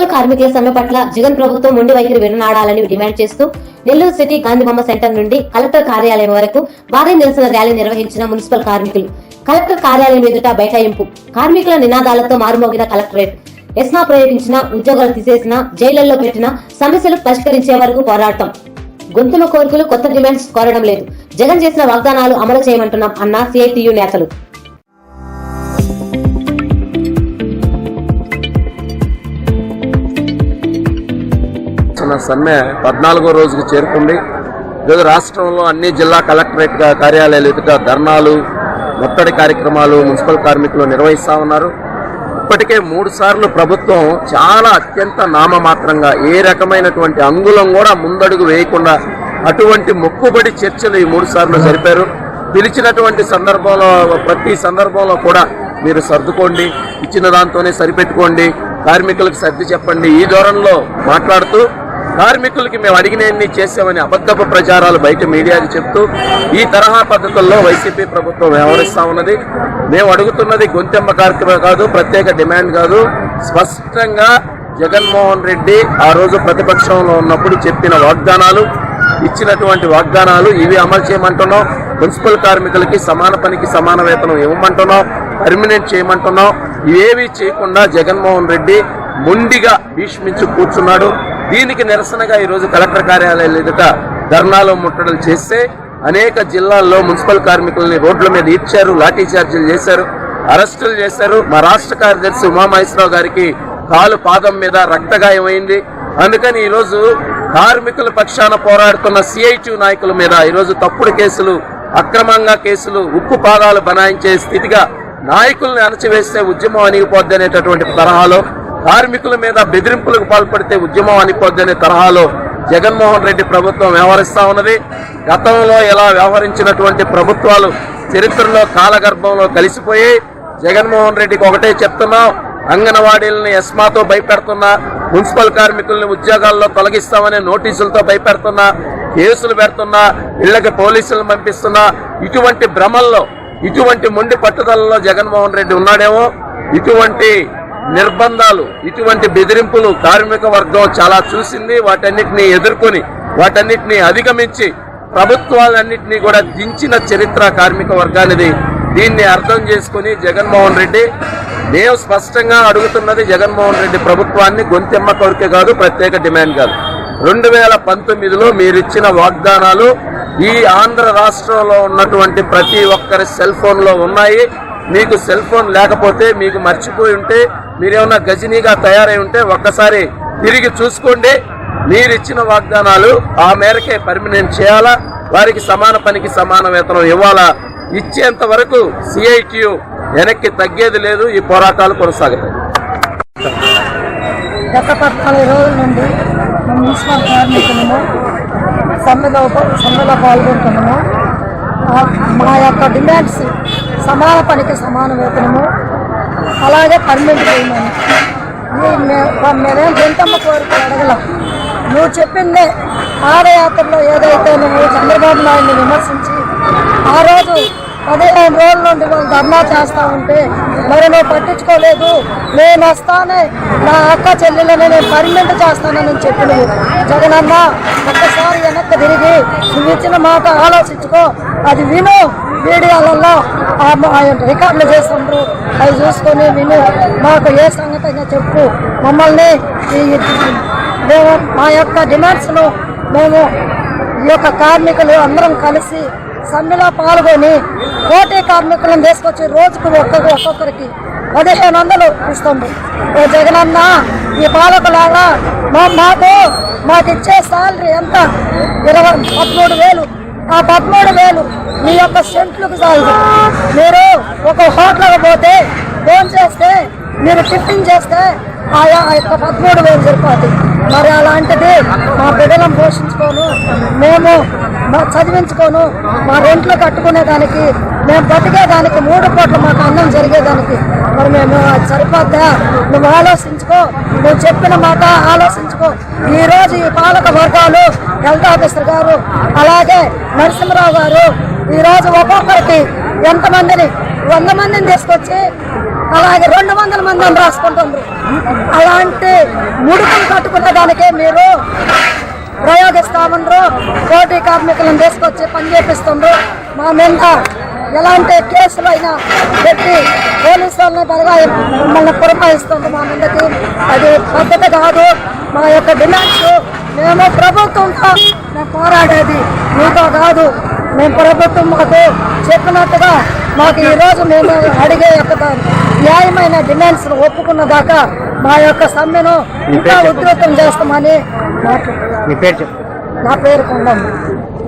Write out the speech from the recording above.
Municipal కార్మికుల సమ్మె పట్ల జగన్ ప్రభుత్వం మొండి వైఖరి విడనాడాలని డిమాండ్ చేస్తూ నెల్లూరు సిటీ గాంధీబొమ్మ సెంటర్ నుండి కలెక్టర్ కార్యాలయం వరకు భారీ నిరసన ర్యాలీ నిర్వహించిన మున్సిపల్ కార్మికులు. కలెక్టర్ కార్యాలయం ఎదుట బైఠాయింపు. కార్మికుల నినాదాలతో మారుమోగిన కలెక్టరేట్. ఎస్మా ప్రయోగించిన ఉద్యోగాలు తీసేసిన జైళ్ళలో పెట్టిన సమస్యలు పరిష్కరించే వరకు పోరాటం. గొంతుల కోరికలు కొత్త డిమాండ్స్ కోరడం లేదు. జగన్ చేసిన వాగ్దానాలు అమలు చేయమంటున్నాం అన్న సిఐటియు నేతలు. చిన్న సమ్మె పద్నాలుగో రోజుకి చేరుకుంది. ఈరోజు రాష్ట్రంలో అన్ని జిల్లా కలెక్టరేట్ కార్యాలయాలు ఎదుట ధర్నాలు ముట్టడి కార్యక్రమాలు మున్సిపల్ కార్మికులు నిర్వహిస్తా ఉన్నారు. ఇప్పటికే మూడు సార్లు ప్రభుత్వం చాలా అత్యంత నామమాత్రంగా ఏ రకమైనటువంటి అంగుళం కూడా ముందడుగు వేయకుండా అటువంటి మొక్కుబడి చర్చలు ఈ మూడు సార్లు జరిపారు. పిలిచినటువంటి సందర్భంలో ప్రతి సందర్భంలో కూడా మీరు సర్దుకోండి ఇచ్చిన దాంతోనే సరిపెట్టుకోండి కార్మికులకు సర్ది చెప్పండి ఈ ధోరణిలో మాట్లాడుతూ కార్మికులకి మేము అడిగినన్ని చేసామని అబద్ధపు ప్రచారాలు బయట మీడియాకి చెప్తూ ఈ తరహా పద్ధతుల్లో వైసీపీ ప్రభుత్వం వ్యవహరిస్తా ఉన్నది. మేము అడుగుతున్నది గొంతెమ్మ కార్యక్రమం కాదు ప్రత్యేక డిమాండ్ కాదు. స్పష్టంగా జగన్మోహన్ రెడ్డి ఆ రోజు ప్రతిపక్షంలో ఉన్నప్పుడు చెప్పిన వాగ్దానాలు ఇచ్చినటువంటి వాగ్దానాలు ఇవి అమలు చేయమంటున్నాం. మున్సిపల్ కార్మికులకి సమాన పనికి సమాన వేతనం ఇవ్వమంటున్నాం. పర్మినెంట్ చేయమంటున్నాం. ఇవేవి చేయకుండా జగన్మోహన్ రెడ్డి మొండిగా భీష్మించి కూర్చున్నాడు. దీనికి నిరసనగా ఈరోజు కలెక్టర్ కార్యాలయాల ఎదుట ధర్నాలు ముట్టడలు చేస్తే అనేక జిల్లాల్లో మున్సిపల్ కార్మికుల్ని రోడ్ల మీద ఇచ్చారు లాఠీ చార్జీలు చేశారు అరెస్టులు చేశారు. మా రాష్ట్ర కార్యదర్శి ఉమామహేశ్వరరావు గారికి కాలు పాదం మీద రక్తగాయమైంది. అందుకని ఈరోజు కార్మికుల పక్షాన పోరాడుతున్న సిఐటి నాయకుల మీద ఈరోజు తప్పుడు కేసులు అక్రమంగా కేసులు ఉక్కు పాదాలు బనాయించే స్థితిగా నాయకుల్ని అణచివేస్తే ఉద్యమం అణిగిపోద్ది అనేటటువంటి తరహాలో కార్మికుల మీద బెదిరింపులకు పాల్పడితే ఉద్యమం అనిపోద్దనే తరహాలో జగన్మోహన్ రెడ్డి ప్రభుత్వం వ్యవహరిస్తా ఉన్నది. గతంలో ఎలా వ్యవహరించినటువంటి ప్రభుత్వాలు చరిత్రలో కాలగర్భంలో కలిసిపోయి జగన్మోహన్ రెడ్డికి ఒకటే చెప్తున్నాం అంగన్వాడీలని ఎస్మాతో భయపెడుతున్నా మున్సిపల్ కార్మికుల్ని ఉద్యోగాల్లో తొలగిస్తామనే నోటీసులతో భయపెడుతున్నా కేసులు పెడుతున్నా ఇళ్ళకి పోలీసులను పంపిస్తున్నా ఇటువంటి భ్రమల్లో ఇటువంటి మొండి పట్టుదలలో జగన్మోహన్ రెడ్డి ఉన్నాడేమో. ఇటువంటి నిర్బంధాలు ఇటువంటి బెదిరింపులు కార్మిక వర్గం చాలా చూసింది. వాటన్నిటిని ఎదుర్కొని వాటన్నిటిని అధిగమించి ప్రభుత్వాలన్నింటినీ కూడా దించిన చరిత్ర కార్మిక వర్గానిది. దీన్ని అర్థం చేసుకుని జగన్మోహన్ రెడ్డి మేము స్పష్టంగా అడుగుతున్నది జగన్మోహన్ రెడ్డి ప్రభుత్వాన్ని గొంతెమ్మ కోరిక కాదు ప్రత్యేక డిమాండ్ కాదు. రెండు వేల పంతొమ్మిదిలో మీరిచ్చిన వాగ్దానాలు ఈ ఆంధ్ర రాష్ట్రంలో ఉన్నటువంటి ప్రతి ఒక్కరి సెల్ ఫోన్లో ఉన్నాయి. మీకు సెల్ ఫోన్ లేకపోతే మీకు మర్చిపోయి ఉంటే మీరేమన్నా గజనీగా తయారై ఉంటే ఒక్కసారి తిరిగి చూసుకోండి. మీరిచ్చిన వాగ్దానాలు ఆ మేరకే పర్మినెంట్ చేయాలా? వారికి సమాన పనికి సమాన వేతనం ఇవ్వాలా? ఇచ్చేంత వరకు సిఐటియు వెనక్కి తగ్గేది లేదు. ఈ పోరాటాలు కొనసాగుతాయి. గత పద్నాలుగు రోజుల నుండి మేము మున్సిపల్ కార్మికులము సమ్మెలో సమ్మెలో పాల్గొంటున్నాము. మా యొక్క డిమాండ్స్ సమాన పనికి సమాన వేతనము అలాగే పర్మనెంట్ చేయమని. మేమేం గొంతమ్మ కోరిక అడగలం. నువ్వు చెప్పిందే పాదయాత్రలో ఏదైతే నువ్వు చంద్రబాబు నాయుడిని విమర్శించి ఆ రోజు పదిహేను రోజుల నుండి వాళ్ళు ధర్నా చేస్తూ ఉంటే మరి నువ్వు పట్టించుకోలేదు. నేను వస్తానే నా అక్క చెల్లెళ్ళని నేను పర్మనెంట్ చేస్తానని చెప్పి జగనన్న ఒక్కసారి వెనక్కి తిరిగి నువ్వు ఇచ్చిన మాట ఆలోచించుకో. అది విను. వీడియోలలో ఆ రికార్డులు చేస్తుండ్రు. అవి చూసుకొని విను. మాకు ఏ సంగతి అయినా చెప్పు. మమ్మల్ని మేము మా యొక్క డిమాండ్స్ను మేము ఈ యొక్క కార్మికులు అందరం కలిసి సమ్మెలో పాల్గొని కోటి కార్మికులను తీసుకొచ్చి రోజుకు ఒక్కొక్క ఒక్కొక్కరికి పదిహేను వందలు ఇస్తుంది ఓ జగనన్న ఈ పాలకులాగా మా మాకు మాకు ఇచ్చే శాలరీ ఎంత? ఇరవై పదమూడు వేలు. ఆ పదమూడు వేలు మీ యొక్క సెంట్లకు చాలదు మీరు ఒక హోటల్కి పోతే ఫోన్ చేస్తే మీరు టిఫిన్ చేస్తే ఆయా ఆ యొక్క పదమూడు వేలు సరిపోతుంది మరి అలాంటిది మా బిడ్డలను పోషించుకోను. మేము మా చదివించుకోను. మా రెంట్లు కట్టుకునేదానికి మేము బతికేదానికి మూడు పూట్ల మాకు అన్నం జరిగేదానికి మరి మేము అది సరిపోద్దా? నువ్వు ఆలోచించుకో. నువ్వు చెప్పిన మాట ఆలోచించుకో. ఈరోజు ఈ పాలక వర్గాలు హెల్త్ ఆఫీసర్ గారు అలాగే నరసింహరావు గారు ఈరోజు ఒక్కొక్కరికి ఎంతమందిని వంద మందిని తీసుకొచ్చి అలాగే రెండు వందల మంది అని రాసుకుంటున్నారు అలాంటి ముడుకులు కట్టుకున్న దానికే మీరు ప్రయోగిస్తామన్నారు పోటీ కార్మికులను తీసుకొచ్చి పని చేపిస్తుండ్రు. మా మీద ఎలాంటి కేసులు అయినా పెట్టి పోలీసు వాళ్ళని బలగా మమ్మల్ని పురమాయిస్తుంది మా మీదకి. అది పద్ధతి కాదు. మా యొక్క డిమాండ్స్ మేము ప్రభుత్వంతో మేము పోరాడేది. మీతో కాదు. మేము ప్రభుత్వం మాకు చెప్పినట్టుగా మాకు ఈరోజు మేము అడిగే యొక్క న్యాయమైన డిమాండ్స్ ఒప్పుకున్న దాకా మా యొక్క సమ్మెను ఇంకా ఉధృతం చేస్తామని నా పేరు కొండమ్మ.